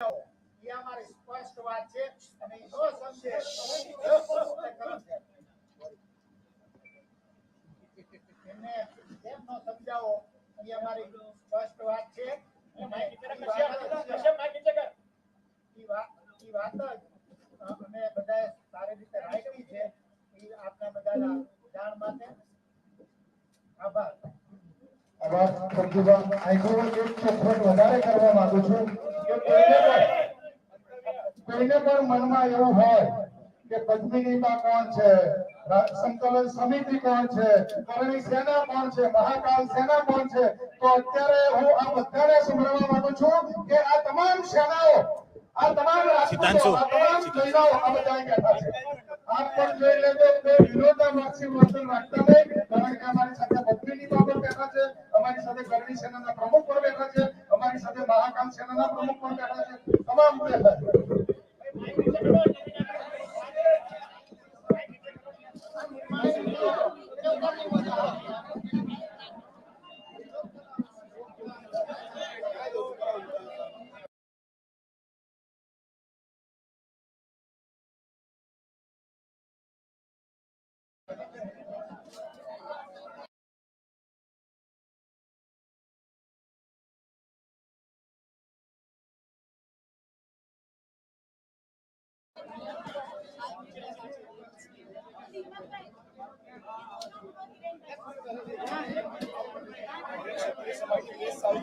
એ અમારી સ્પષ્ટ વાત છે અને ઈ નો સમજે તો એ કરમ છે. એમને કેમ નો સમજાવો એ અમારી સ્પષ્ટ વાત છે અને ઈ વાત જ છે. ઈ વાત ઈ વાત જ અ, અમે બધાએ સારી રીતે રાખી છે ઈ આપના બધાના જાણ માટે આભાર આભાર. સંજુભા આઈકોન એક ચોખવટ વધારે કરવા માંગુ છું. કે કોઈને પણ કોઈને પણ મનમાં એવું હોય કે પદ્મિનીબા કોણ છે સંકલન સમિતિ કોણ છે કરણી સેના કોણ છે મહાકાલ સેના કોણ છે તો અત્યારે હું આ બધાને સંભળાવવા માંગુ છું કે આ તમામ સેનાઓ આ તમામ રાજપૂતો આ તમામ મહિલાઓ આ બધા બેઠા છે. આપ જોઈ લેજો કોઈ વિરોધાભાસી વર્તન રાખતા નહીં, કારણ કે અમારી સાથે પદ્મિની બાબત બેઠા છે, અમારી સાથે કરણી સેનાના પ્રમુખ પણ બેઠા છે, અમારી સાથે મહાકાલ સેનાના પ્રમુખ પણ બેઠા છે, તમામ બેઠા છે. હું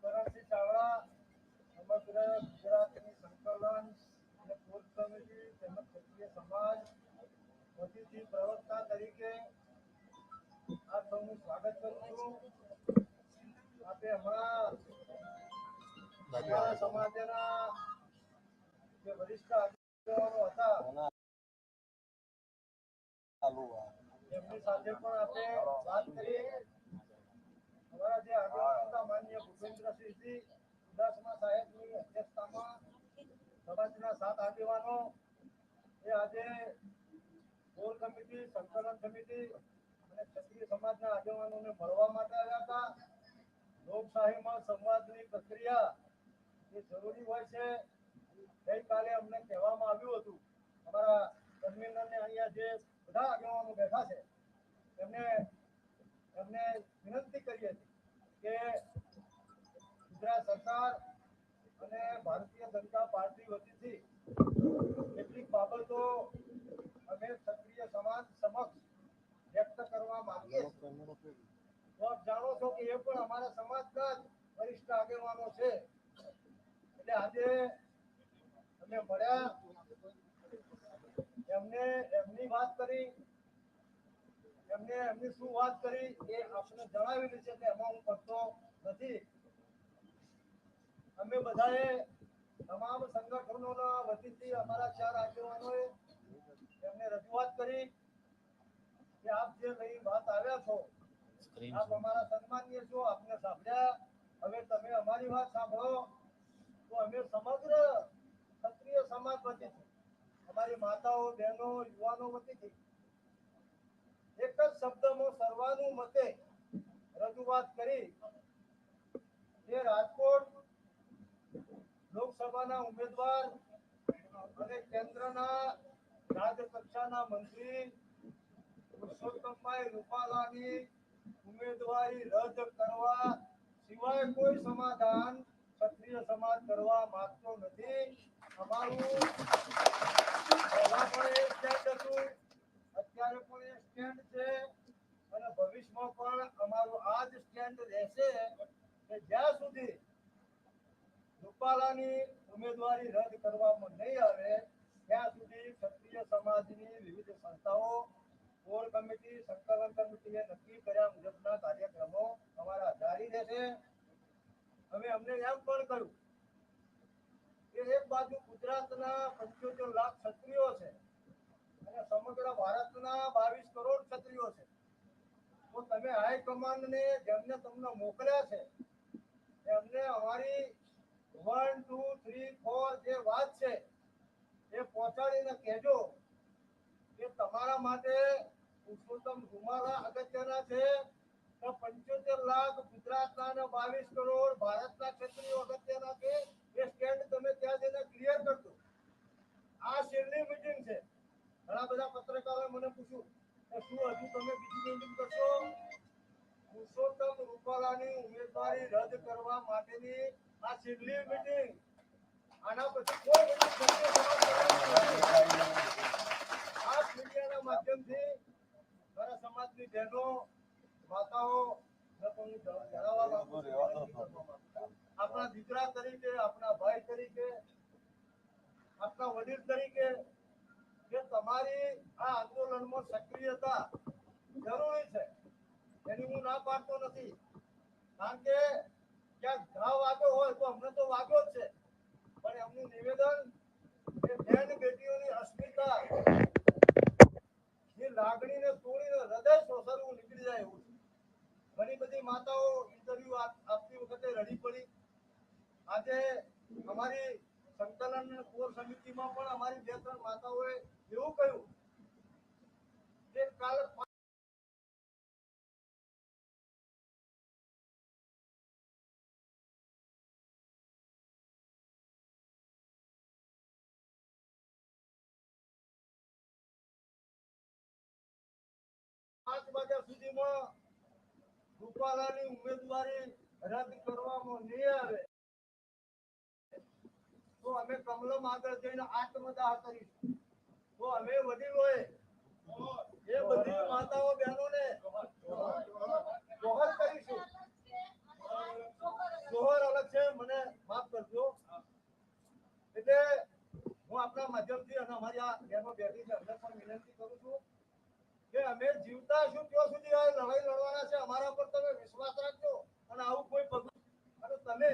કરણસિંહ ચાવડા સમગ્ર ગુજરાતની સંકલન અને કોર સમિતિ તેમજ ક્ષત્રિય સમાજ પ્રવક્તા તરીકે આપ સૌનું સ્વાગત કરું છું. આપે હમણાં અમારા સમાજના જે વરિષ્ઠ આગેવાનો હતા એમની સાથે પણ આપણે વાત કરી. અમારા જે આગેવાનો હતા માન્ય ભૂપેન્દ્રસિંહજી ઉદાસમા સાહેબની અધ્યક્ષતામાં સમાજના સાત આગેવાનો એ આજે કોર કમિટી, સંકલન સમિતિ અને ક્ષત્રિય સમાજના આગેવાનોને મળવા માટે આવ્યા હતા. લોકશાહીમાં સંવાદની પ્રક્રિયા એ જરૂરી હોય છે. ગઈકાલે અમને કહેવામાં આવ્યું હતું, અમારા ટર્મિનલને અહીંયા જે બધા આગેવાનો બેઠા છે, એમને એમને વિનંતી કરી હતી કે ગુજરાત સરકાર અને ભારતીય જનતા પાર્ટી વતીથી કેટલીક બાબતો અમે ક્ષત્રિય સમાજ સમક્ષ વ્યક્ત કરવા માંગીએ છીએ આપ જાણો છો કે એ પણ અમારા સમાજના જ વરિષ્ઠ આગેવાનો છે. એટલે આજે અમે મળ્યા એમને એમની વાત કરી, એમને એમની શું વાત કરી એ આપને જણાવેલી છે કે એમાં હું કરતો નથી. અમે બધાએ તમામ સંગઠનોના વતીથી અમારા ચાર આગેવાનોએ એમને રજૂઆત કરી કે આપ જે લઈ વાત આવ્યા છો આપ અમારા સન્માનીય છો આપને સાંભળ્યા. હવે તમે અમારી વાત સાંભળો. તો અમે સમગ્ર ક્ષત્રિય સમાજ વતીથી અમારી માતાઓ બહેનો યુવાનો વતીથી એક જ શબ્દમાં સર્વાનુમતે રજૂઆત કરી જે રાજકોટ લોકસભાના ઉમેદવાર અને કેન્દ્રના કક્ષાના મંત્રી પુરુષોત્તમભાઈ રૂપાલાની ઉમેદવારી રદ કરવા સિવાય કોઈ સમાધાન ક્ષત્રિય સમાજ કરવા માંગતો નથી. અમારું પહેલા પણ એ સ્ટેન્ડ હતું, અત્યારે પણ એ સ્ટેન્ડ છે અને ભવિષ્યમાં પણ અમારું આ જ સ્ટેન્ડ રહેશે કે જ્યાં સુધી રૂપાલાની ઉમેદવારી રદ કરવામાં નહીં આવે ત્યાં સુધી ક્ષત્રિય સમાજની વિવિધ સંસ્થાઓ, કોર કમિટી, સંકલન કમિટીએ નક્કી કર્યા મુજબના કાર્યક્રમો અમારા જારી રહેશે હવે અમને એમ પણ કહ્યું કે એક બાજુ ગુજરાતના પંચોતેર લાખ ક્ષત્રિયો છે અને સમગ્ર ભારતના બાવીસ કરોડ ક્ષત્રિયો છે. તો તમે હાઈકમાન્ડને જેમને તમને મોકલ્યા છે, એમને અમારી વન ટુ થ્રી ફોર જે વાત છે એ પહોંચાડીને કહેજો કે તમારા માટે પુરુષોત્તમ રૂમાલા અગત્યના છે તો પંચોતેર લાખ ગુજરાતના અને બાવીસ કરોડ ભારતના ક્ષત્રિયો અગત્યના છે. એ સ્ટેન્ડ તમે ત્યાં જઈને ક્લિયર કરજો. આ છેલ્લી મીટિંગ છે? ઘણા બધા પત્રકારોએ મને પૂછ્યું કે શું હજુ તમે બીજી મીટિંગ કરશો? પુરુષોત્તમ રૂપાલાની ઉમેદવારી રદ કરવા માટેની આ છેલ્લી મીટિંગ આના પછી કોઈ. આ મીડિયાના માધ્યમથી મારા સમાજની બહેનો માતાઓ. આપણા દીકરા તરીકે, આપણા ભાઈ તરીકે, આપણા વડીલ તરીકે કે તમારી આ આંદોલનમાં સક્રિયતા જરૂરી છે, એની હું ના પાડતો નથી કારણ કે ક્યાંક ઘા વાગ્યો હોય તો અમને તો વાગ્યો જ છે પણ એમનું નિવેદન કે બેન બેટીઓની અસ્મિતા એ લાગણીને તોડીને હૃદય સોસરવું નીકળી જાય એવું છે ઘણી બધી માતાઓ ઇન્ટરવ્યુ આપતી વખતે રડી પડી આજે અમારી સંકલન અને કોર સમિતિમાં પણ અમારી બે ત્રણ માતાઓએ એવું કહ્યું કે કાલે પાંચ માફ કરજો. હું આપણા માધ્યમથી અને અમારી આ બહેનો બેઠી છે એમને પણ વિનંતી કરું છું. કે અમે જીવતા છું ત્યાં સુધી લડાઈ લડવાના છે, અમારા પર તમે વિશ્વાસ રાખજો અને આવું કોઈ પગલું અને તમે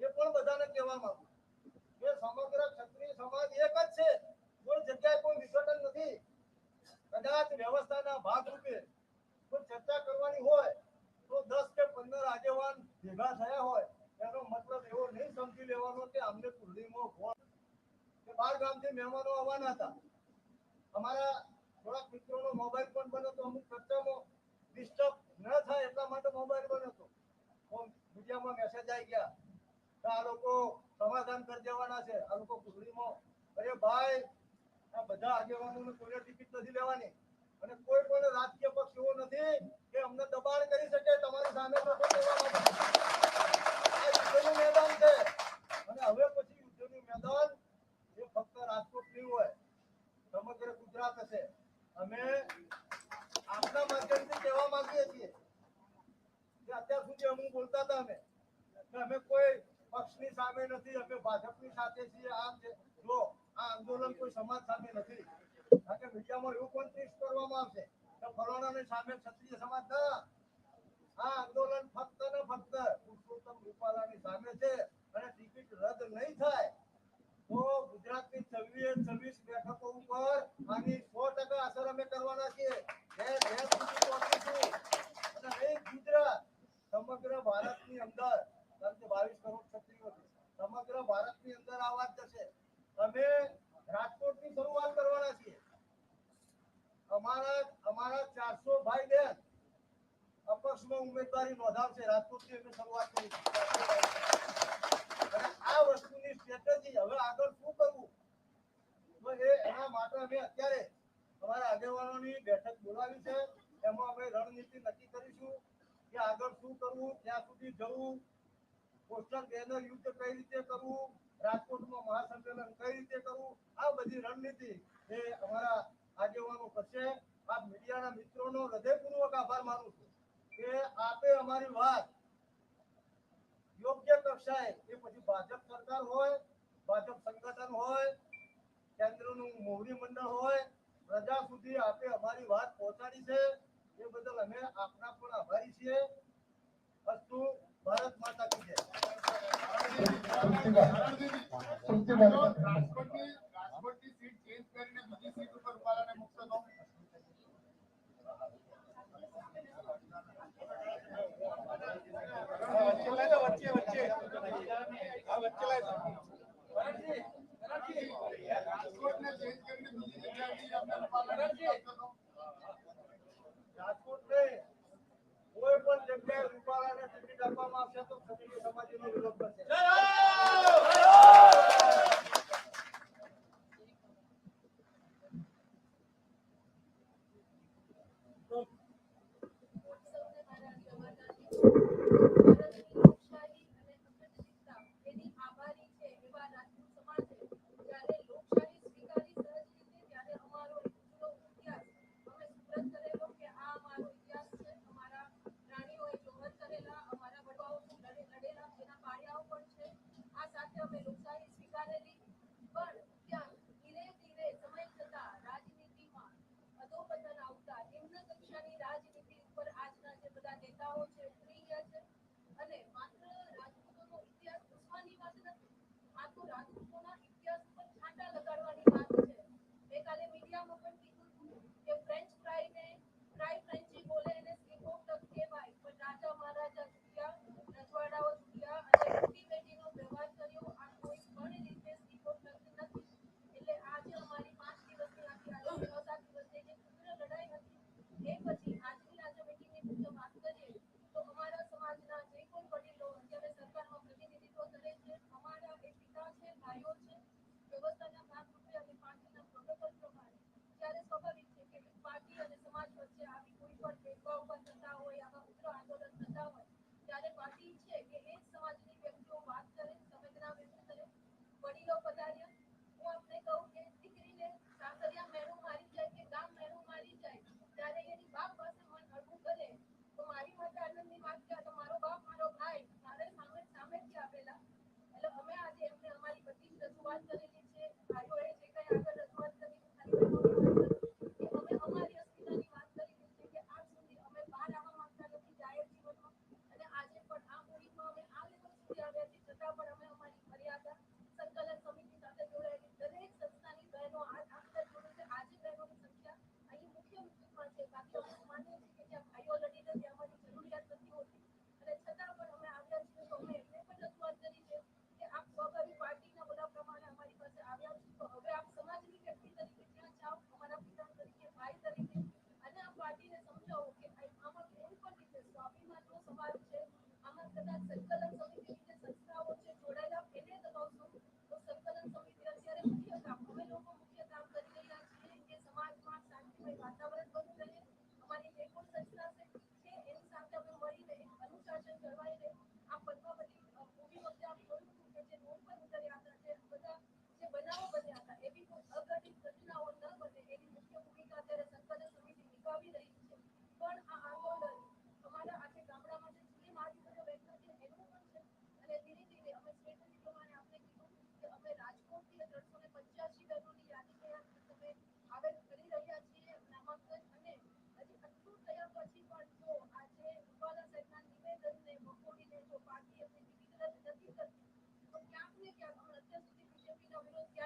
એ પણ બધાને કહેવા માંગુ કે સમગ્ર ક્ષત્રિય સમાજ એક જ છે, કોઈ જગ્યાએ કોઈ વિઘટન નથી. કદાચ વ્યવસ્થાના ભાગરૂપે કોઈ ચર્ચા કરવાની હોય તો દસ કે પંદર આગેવાન ભેગા થયા હોય, એનો મતલબ એવો નહીં સમજી લેવાનો કે અમને કુંડળીમાં ફોન કે બાર ગામથી મહેમાનો આવવાના હતા. અમારા થોડાક મિત્રોનો મોબાઈલ પણ બન્યો તો અમુક ખર્ચામાં ડિસ્ટર્બ ન થાય એટલા માટે મોબાઈલ બન્યો હતો મીડિયામાં મેસેજ આવી ગયા. તો આ લોકો સમાધાન કરી દેવાના છે. આ લોકો કુંડળીમાં. અરે ભાઈ, આ બધા આગેવાનોને કોઈને ટિકિટ નથી લેવાની. અને કોઈ પણ રાજકીય પક્ષ એવો નથી કે અમને દબાણ કરી શકે, તમારી સામે મેદાન છે અને હવે પછી યુદ્ધનું મેદાન એ ફક્ત રાજકોટ નહીં હોય સમગ્ર ગુજરાત હશે અમે આપના માધ્યમથી કહેવા માંગીએ છીએ કે અત્યાર સુધી અમુક બોલતા હતા અમે કે અમે કોઈ પક્ષની સામે નથી, અમે ભાજપની સાથે છીએ. આમ છે જો આ આંદોલન કોઈ સમાજ સામે નથી. કારણ કે મીડિયામાં એવું પણ ટેસ્ટ કરવામાં આવશે કે ફલાણાની સામે ક્ષત્રિય સમાજ ના. આ આંદોલન ફક્ત ને ફક્ત પુરુષોત્તમ રૂપાલાની સામે છે અને ટિકિટ રદ નહીં થાય તો ગુજરાતની છવ્વીસ છવ્વીસ બેઠકો ઉપર આની સો ટકા અસર અમે કરવાના છીએ. અને એ ગુજરાત સમગ્ર ભારતની અંદર, કારણ કે બાવીસ કરોડ ક્ષત્રિયો છે સમગ્ર ભારતની અંદર આ વાત જશે અમે રાજકોટની શરૂઆત કરવાના છીએ. અમારા અમારા ચારસો ભાઈ બહેન અપક્ષમાં ઉમેદવારી નોંધાવશે. રાજકોટથી અમે શરૂઆત કરી અને આ વસ્તુની સ્ટ્રેટેજી હવે આગળ શું કરવું? એના માટે અમે અત્યારે અમારા આગેવાનોની બેઠક બોલાવી છે. એમાં અમે રણનીતિ નક્કી કરીશું કે આગળ શું કરવું, ક્યાં સુધી જવું પોસ્ટર બેનર યુદ્ધ કઈ રીતે કરવું રાજકોટમાં મહાસંમેલન કઈ રીતે કરવું, આ બધી રણનીતિ એ અમારા આગેવાનો કરશે. આ મીડિયાના મિત્રોનો હૃદયપૂર્વક આભાર માનું છું કે આપે અમારી વાત યોગ્ય કક્ષાએ, એ પછી ભાજપ સરકાર હોય, ભાજપ સંગઠન હોય, કેન્દ્રનું મોવડી મંડળ હોય, પ્રજા સુધી આપે અમારી વાત પહોંચાડી છે. એ બદલ અમે આપના પણ આભારી છીએ. વસ્તુ વચ્ચે વચ્ચે વચ્ચે. વચ્ચે કરવામાં આવશે તો ક્ષત્રિય સમાજનો વિરોધ કરશે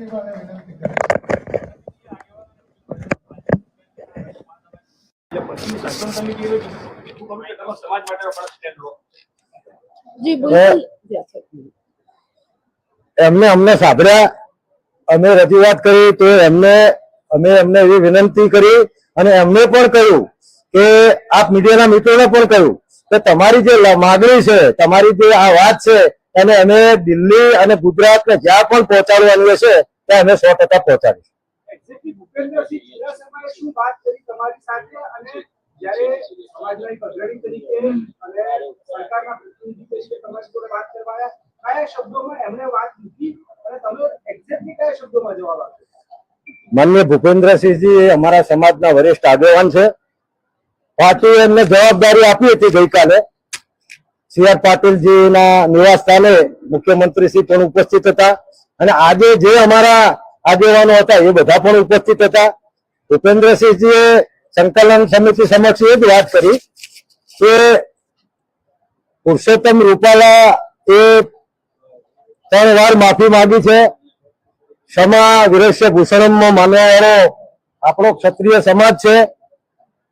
કરીશ જી બિલકુલ એમને અમને સાંભળ્યા અમે રજૂઆત કરી તો એમને અમે એમને એવી વિનંતી કરી અને એમને પણ કહ્યું કે આપ મીડિયાના મિત્રોને પણ કહ્યું કે તમારી જે માગણી છે તમારી જે આ વાત છે એને અમે દિલ્હી અને ગુજરાત ને જ્યાં પણ પહોંચાડવાનું હશે ત્યાં અમે સો ટકા પહોંચાડીશું. માન્ય ભૂપેન્દ્રસિંહજી અમારા સમાજના વરિષ્ઠ આગેવાન છે. પાટીલ એમને જવાબદારી આપી હતી ગઈકાલે. સી આર પાટીલજીના નિવાસ સ્થાને મુખ્યમંત્રી શ્રી પણ ઉપસ્થિત હતા. અને આજે જે અમારા આગેવાનો હતા, એ બધા પણ ઉપસ્થિત હતા. ભૂપેન્દ્રસિંહજીએ સંકલન સમિતિ સમક્ષ એ જ વાત કરી કે પુરુષોત્તમ રૂપાલા એ ત્રણ વાર માફી માંગી છે. ક્ષમા, વિરસ્ય ભૂષણમાં માનવાવાળો આપણો ક્ષત્રિય સમાજ છે.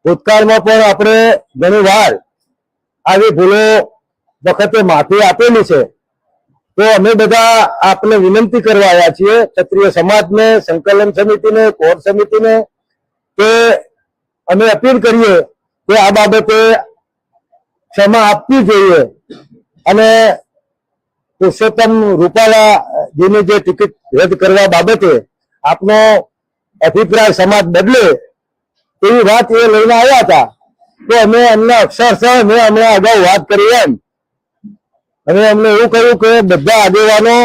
ભૂતકાળમાં પણ આપણે ઘણી વાર આવી ભૂલો વખતે માફી આપેલી છે. તો અમે બધા આપને વિનંતી કરવા આવ્યા છીએ ક્ષત્રિય સમાજને, સંકલન સમિતિને, કોર સમિતિને કે અમે અપીલ કરીએ કે આ બાબતે ક્ષમા આપવી જોઈએ. અને પુરુષોત્તમ રૂપાલાજીની જે ટિકિટ રદ કરવા બાબતે આપનો અભિપ્રાય સમાજ બદલે એવી વાત એ લઈને આવ્યા હતા. તો અમે એમના અક્ષરશઃ મેં હમણાં અગાઉ વાત કરી એમ. અમે અમને એવું કહ્યું કે બધા આગેવાનો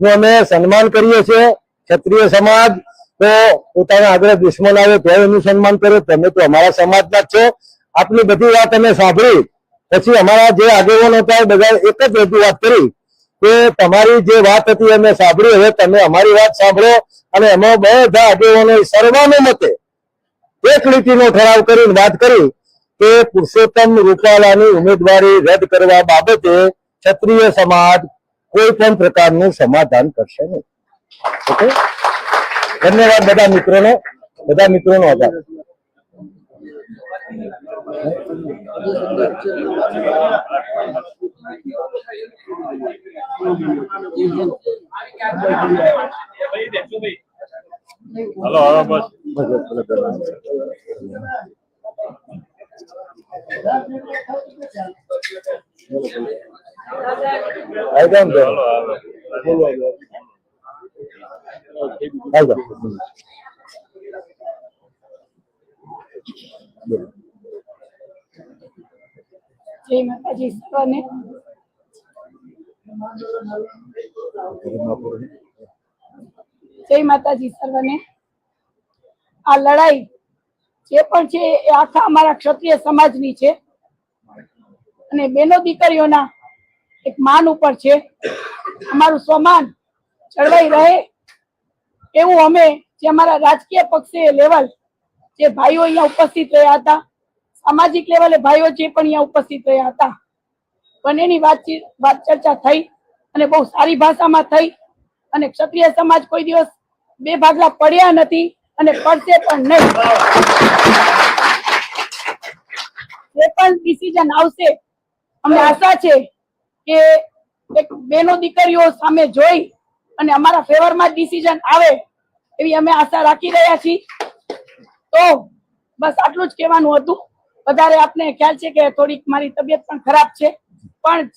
અમે સન્માન કરીએ છીએ, ક્ષત્રિય સમાજ તો પોતાના આગળ દુશ્મન આવે તો એનું સન્માન કરે, તમે તો અમારા સમાજના જ છો. આપની બધી વાત અમે સાંભળી. પછી અમારા જે આગેવાનો હતા બધા એક જ રજૂઆત કરી કે તમારી જે વાત હતી અમે સાંભળી, હવે તમે અમારી વાત સાંભળો અને એમાં બધા આગેવાનો સર્વાનુમતે એક લીટીનો ઠરાવ કરીને વાત કરી કે પુરુષોત્તમ રૂપાલાની ઉમેદવારી રદ કરવા બાબતે ક્ષત્રિય સમાજ કોઈ પણ પ્રકારનું સમાધાન કરશે નહીં. ઓકે? ધન્યવાદ બધા મિત્રોનો. બધા મિત્રોનો આભાર. હલો બસ. આવી જાઓ હવે આવી જાઓ. જય માતાજી સર્વને જય માતાજી સર્વને આ લડાઈ જે પણ છે એ આખા અમારા ક્ષત્રિય સમાજની છે અને બેનો દીકરીઓના એક માન ઉપર છે. અમારું સ્વમાન જળવાઈ રહે એવું અમે જે અમારા રાજકીય પક્ષે લેવલ જે ભાઈઓ અહીંયા ઉપસ્થિત રહ્યા હતા, સામાજિક લેવલે ભાઈઓ જે પણ અહીંયા ઉપસ્થિત રહ્યા હતા, બંનેની વાતચીત, વાત ચર્ચા થઈ અને બહુ સારી ભાષામાં થઈ અને ક્ષત્રિય સમાજ કોઈ દિવસ બે ભાગલા પડ્યા નથી અને પડશે પણ નહીં. જે પણ ડિસિઝન આવશે, અમને આશા છે કે એક બેનો દીકરીઓ સામે જોઈ અને અમારા ફેવરમાં ડિસિઝન આવે એવી અમે આશા રાખી રહ્યા છીએ. તો બસ આટલું જ કહેવાનું હતું. વધારે આપને ખ્યાલ છે કે થોડીક મારી તબિયત પણ ખરાબ છે. પણ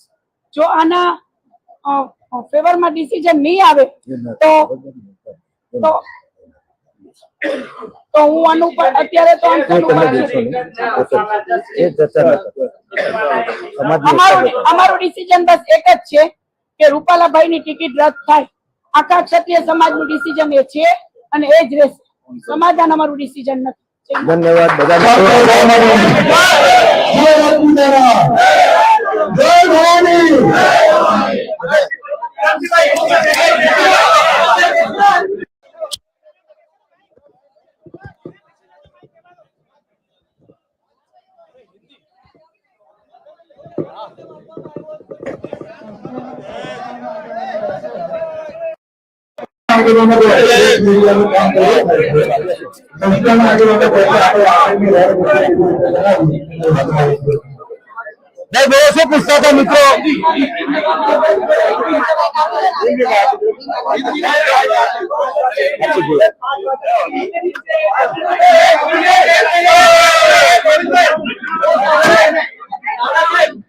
જો આના ફેવરમાં ડિસિઝન નહીં આવે તો તો તો હું આનું પર અત્યારે તો ને. ન અમારું અમારું ડિસિઝન બસ એક જ છે કે રૂપાલાભાઈ ની ટિકિટ રદ થાય. આખા ક્ષત્રિય સમાજનું ડિસિઝન એ છે અને એ જ રહેશે. સમાધાન અમારું ડિસિઝન નથી. ધન્યવાદ બધા आगे बढ़ने को मीडिया में काम कर रहे हैं संस्थान आगे बढ़ने को આપણે નહીં બેસો પુસ્તકો મિત્રો Thank you. ahora bien.